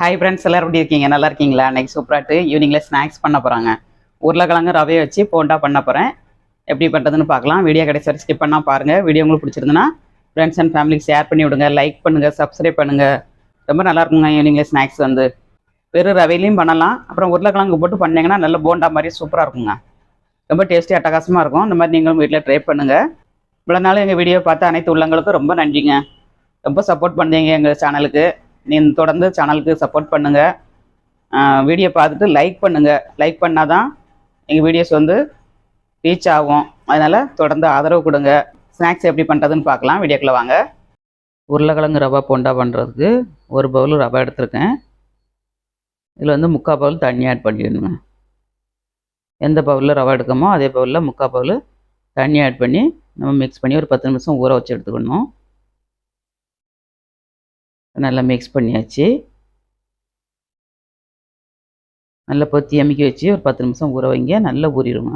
Hi friends எல்லாரும் எப்படி இருக்கீங்க? நல்லா இருக்கீங்களா? இன்னைக்கு சூப்பராட்டு ஈவினிங்கில் ஸ்நாக்ஸ் பண்ண போகிறாங்க உருளைக்கிழங்கு ரவையை வச்சு போண்டா பண்ண போகிறேன் எப்படி பண்ணுறதுன்னு பார்க்கலாம். வீடியோ கடைசி வரை ஸ்கிப் பண்ணால் பாருங்கள் வீடியோ உங்களுக்கு பிடிச்சிருந்துன்னா ஃப்ரெண்ட்ஸ் அண்ட் ஃபேமிலிக்கு ஷேர் பண்ணி விடுங்க. லைக் பண்ணுங்கள் சப்ஸ்கிரைப் பண்ணுங்கள் ரொம்ப நல்லா இருக்குங்க ஈவினிங்கில் ஸ்நாக்ஸ் வந்து. வெறும் ரவையிலையும் பண்ணலாம். அப்புறம் உருளைக்கிழங்கு போட்டு பண்ணிங்கன்னா நல்ல போண்டா மாதிரி சூப்பராக இருக்குங்க. ரொம்ப டேஸ்டி அட்டகாசமாக இருக்கும். இந்த மாதிரி நீங்களும் வீட்டில் ட்ரை பண்ணுங்கள் இவ்வளோ நாள் எங்கள் வீடியோ பார்த்து அனைத்து உள்ளங்களுக்கும் ரொம்ப நன்றிங்க. ரொம்ப சப்போர்ட் பண்ணுறீங்க எங்கள் சேனலுக்கு நீ தொடர்ந்து சேனலுக்கு சப்போர்ட் பண்ணுங்கள் வீடியோ பார்த்துட்டு லைக் பண்ணுங்கள் லைக் பண்ணால் தான் எங்கள் வீடியோஸ் வந்து ரீச் ஆகும். அதனால் தொடர்ந்து ஆதரவு கொடுங்க. ஸ்நாக்ஸ் எப்படி பண்ணுறதுன்னு பார்க்கலாம். வீடியோக்குள்ளே வாங்க. உருளைக்கிழங்கு ரவா போண்டா பண்ணுறதுக்கு ஒரு பவுல் ரவா எடுத்திருக்கேன். இதில் வந்து முக்கால் பவுல் தண்ணி ஆட் பண்ணிடணுங்க. எந்த பவுலில் ரவா எடுக்கமோ அதே பவுலில் முக்கால் பவுல் தண்ணி ஆட் பண்ணி நம்ம மிக்ஸ் பண்ணி ஒரு பத்து நிமிஷம் ஊற வச்சு எடுத்துக்கணும். நல்லா மிக்ஸ் பண்ணியாச்சு. நல்லா பொத்தி அமைக்க வச்சு ஒரு பத்து நிமிஷம் ஊற வைங்க. நல்லா ஊறிடுங்க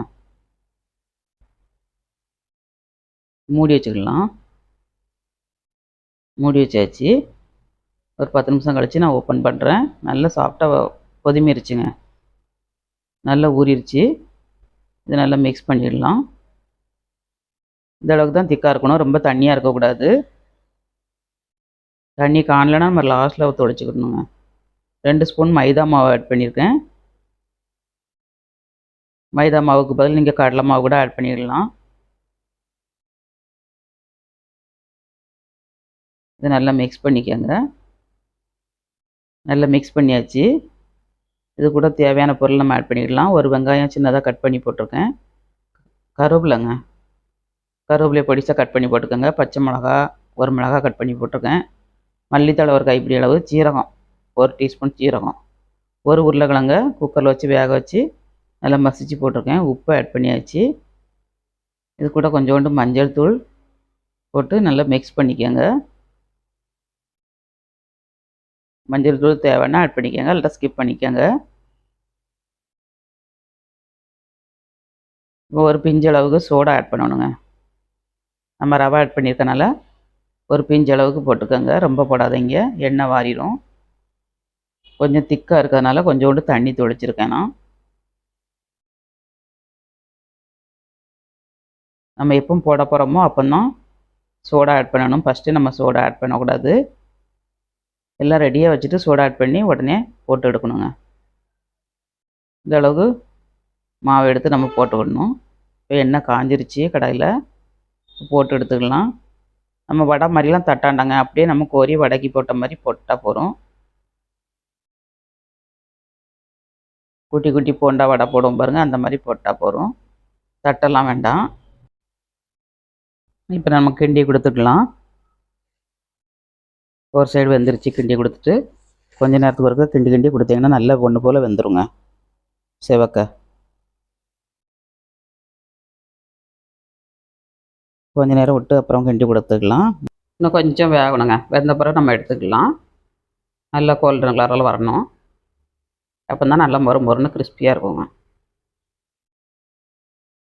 மூடி வச்சுக்கலாம். மூடி வச்சாச்சு. ஒரு பத்து நிமிஷம் கழித்து நான் ஓப்பன் பண்ணுறேன் நல்லா சாஃப்டாக பொதுமிருச்சுங்க நல்லா ஊறிடுச்சு இது நல்லா மிக்ஸ் பண்ணிடலாம். இந்த அளவுக்கு தான் திக்காக இருக்கணும். ரொம்ப தண்ணியாக இருக்கக்கூடாது. தண்ணி காணலைன்னா நம்ம லாஸ்ட்டில் துடைச்சிக்கணுங்க. ரெண்டு ஸ்பூன் மைதா மாவு ஆட் பண்ணியிருக்கேன். மைதா மாவுக்கு பதில் நீங்கள் கடலை மாவு கூட ஆட் பண்ணிடலாம் இது நல்லா மிக்ஸ் பண்ணிக்கோங்க. நல்லா மிக்ஸ் பண்ணியாச்சு. இது கூட தேவையான பொருள் நம்ம ஆட் பண்ணிடலாம் ஒரு வெங்காயம் சின்னதாக கட் பண்ணி போட்டிருக்கேன். கருவேப்பிலைங்க. கருவேப்பிலையை பொடிசாக கட் பண்ணி போட்டுக்கோங்க பச்சை மிளகா ஒரு மிளகா கட் பண்ணி போட்டிருக்கேன். மல்லித்தழை ஒரு கைப்பிடி அளவு சீரகம் ஒரு டீஸ்பூன் சீரகம் ஒரு உருளைக்கிழங்க குக்கரில் வச்சு வேக வச்சு நல்லா மசிச்சு போட்டிருக்கேன். உப்பு ஆட் பண்ணியாச்சு. இது கூட கொஞ்சோண்டு மஞ்சள் தூள் போட்டு நல்லா மிக்ஸ் பண்ணிக்கோங்க. மஞ்சள் தூள் தேவைன்னா ஆட் பண்ணிக்கோங்க. இல்லை ஸ்கிப் பண்ணிக்கோங்க. ஒரு பிஞ்சு அளவுக்கு சோடா ஆட் பண்ணணுங்க. நம்ம ரவை ஆட் பண்ணியிருக்கனால ஒரு பிஞ்சு அளவுக்கு போட்டுக்கோங்க. ரொம்ப போடாதீங்க. எண்ணெய் வாரிடும் கொஞ்சம் திக்காக இருக்கிறதுனால கொஞ்சோண்டு தண்ணி தொளிச்சிருக்கேன் நான். நம்ம எப்போ போட போகிறோமோ அப்போந்தான் சோடா ஆட் பண்ணணும். ஃபஸ்ட்டு நம்ம சோடா ஆட் பண்ணக்கூடாது. எல்லாம் ரெடியாக வச்சுட்டு சோடா ஆட் பண்ணி உடனே போட்டு எடுக்கணுங்க. இந்த அளவுக்கு மாவு எடுத்து நம்ம போட்டுக்கணும் இப்போ எண்ணெய் காஞ்சிருச்சு கடாயில். போட்டு எடுத்துக்கலாம். நம்ம வடை மாதிரிலாம் தட்டாண்டாங்க. அப்படியே நம்ம கோரி வடைக்கு போட்ட மாதிரி போட்டால் போகிறோம் குட்டி குட்டி போண்டா வடை போடுவோம் பாருங்கள் அந்த மாதிரி போட்டால் போகிறோம் தட்டெல்லாம் வேண்டாம். இப்போ நம்ம கிண்டி கொடுத்துக்கலாம். ஒரு சைடு வெந்துருச்சு. கிண்டி கொடுத்துட்டு கொஞ்ச நேரத்துக்கு ஒருக்க கிண்டி கிண்டி கொடுத்தீங்கன்னா நல்ல ஒன்று போல் வெந்துருங்க. செவக்க. கொஞ்ச நேரம் விட்டு அப்புறம் கிண்டி கொடுத்துக்கலாம். இன்னும் கொஞ்சம் வேகணுங்க. வெந்த பிறகு நம்ம எடுத்துக்கலாம். நல்லா கோல்டன் கலரில் வரணும். அப்போ தான் நல்லா மொறு மொறுன்னு கிறிஸ்பியாக இருக்குங்க.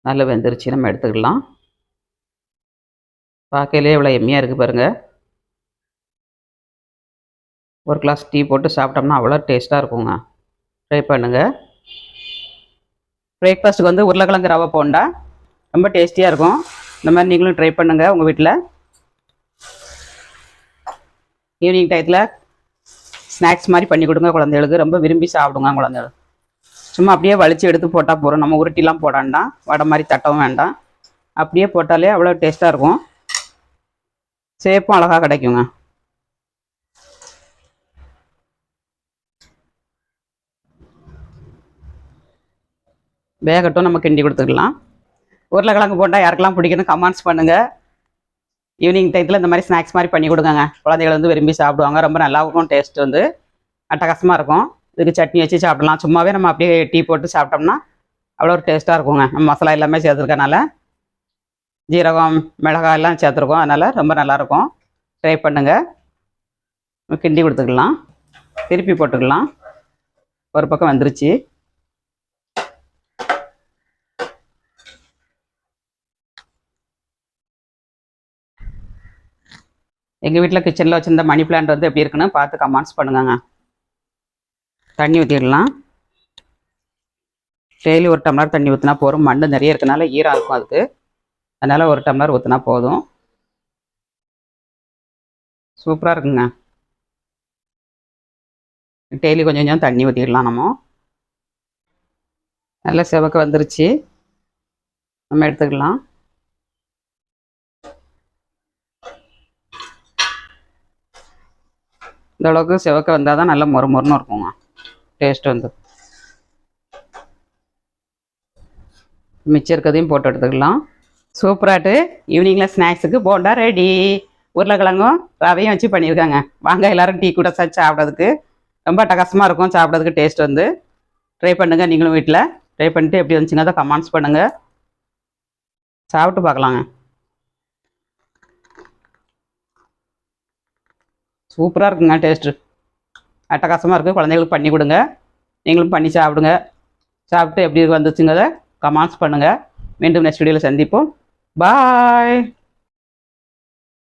நல்லா வெந்துருச்சு நம்ம எடுத்துக்கலாம். பார்க்கையிலே இவ்வளோ எம்மியாக இருக்குது பாருங்கள் ஒரு கிளாஸ் டீ போட்டு சாப்பிட்டோம்னா அவ்வளோ டேஸ்ட்டாக இருக்குங்க. ட்ரை பண்ணுங்கள் பிரேக்ஃபாஸ்ட்டுக்கு வந்து உருளைக்கிழங்கு ரவை போண்டா. ரொம்ப டேஸ்டியாக இருக்கும். இந்த மாதிரி நீங்களும் ட்ரை பண்ணுங்கள் உங்கள் வீட்டில். ஈவினிங் டயத்தில் ஸ்நாக்ஸ் மாதிரி பண்ணி கொடுங்க குழந்தைகளுக்கு. ரொம்ப விரும்பி சாப்பிடுங்க குழந்தைகள். சும்மா அப்படியே வலிச்சு எடுத்து போட்டால் போகிறோம் நம்ம உருட்டிலாம் போடாண்டாம் வடை மாதிரி தட்டவும் வேண்டாம். அப்படியே போட்டாலே அவ்வளோ டேஸ்ட்டாக இருக்கும். சேப்பும் அழகாக கிடைக்குங்க. வேகட்டும் நம்ம கிண்டி கொடுத்துக்கலாம். உருளைக்கிழங்கு போட்டால் யாருக்கெல்லாம் பிடிக்கணும் கமெண்ட்ஸ் பண்ணுங்கள் ஈவினிங் டைத்தில் இந்த மாதிரி ஸ்நாக்ஸ் மாதிரி பண்ணி கொடுங்க குழந்தைகள் வந்து விரும்பி சாப்பிடுவாங்க. ரொம்ப நல்லா இருக்கும் டேஸ்ட் வந்து அட்டகாசமாக இருக்கும். இதுக்கு சட்னி வச்சு சாப்பிடலாம். சும்மாவே நம்ம அப்படியே டீ போட்டு சாப்பிட்டோம்னா அவ்வளோ ஒரு டேஸ்ட்டாக இருக்குங்க. நம்ம மசாலா எல்லாமே சேர்த்துருக்கனால ஜீரகம் மிளகாய் எல்லாம் சேர்த்துருக்கோம். அதனால் ரொம்ப நல்லாயிருக்கும் ட்ரை பண்ணுங்கள் கிண்டி கொடுத்துக்கலாம். திருப்பி போட்டுக்கலாம். ஒரு பக்கம் வந்துருச்சு. எங்கள் வீட்டில் கிச்சனில் வச்சுருந்த மணி பிளான்ட் வந்து எப்படி இருக்குன்னு பார்த்து கமெண்ட்ஸ் பண்ணுங்கங்க. தண்ணி ஊற்றிடலாம் டெய்லி ஒரு டம்ளர் தண்ணி ஊற்றினா போதும். மண் நிறைய இருக்கனால ஈரம் இருக்கும் அதுக்கு. அதனால் ஒரு டம்ளர் ஊற்றினா போதும். சூப்பராக இருக்குங்க. டெய்லி கொஞ்சம் கொஞ்சம் தண்ணி ஊற்றிடலாம் நம்ம. நல்லா செவக்க வந்துருச்சு. நம்ம எடுத்துக்கலாம். இந்த அளவுக்கு செவக்க வந்தால் தான் நல்லா மொறு மொறுன்னு இருக்குங்க. டேஸ்ட் வந்து. மிச்சம் இருக்கிறதையும் போட்டு எடுத்துக்கலாம். சூப்பராட்டு ஈவினிங்கில் ஸ்நாக்ஸுக்கு போண்டா ரெடி உருளைக்கிழங்கும் ரவையும் வச்சு பண்ணியிருக்காங்க. வாங்க எல்லோரும் டீ கூட சச்சு சாப்பிட்றதுக்கு. ரொம்ப டகசமாக இருக்கும். சாப்பிட்றதுக்கு டேஸ்ட் வந்து. ட்ரை பண்ணுங்கள் நீங்களும் வீட்டில் ட்ரை பண்ணிட்டு எப்படி வந்துச்சுங்க அதை கமெண்ட்ஸ் பண்ணுங்கள் சாப்பிட்டு பார்க்கலாங்க. சூப்பராக இருக்குங்க டேஸ்ட்டு. அட்டகாசமாக இருக்குது குழந்தைங்களுக்கு பண்ணி கொடுங்க. நீங்களும் பண்ணி சாப்பிடுங்க. சாப்பிட்டு எப்படி வந்துச்சுங்கிறத கமெண்ட்ஸ் பண்ணுங்கள் மீண்டும் நெக்ஸ்ட் வீடியோவில் சந்திப்போம். பாய்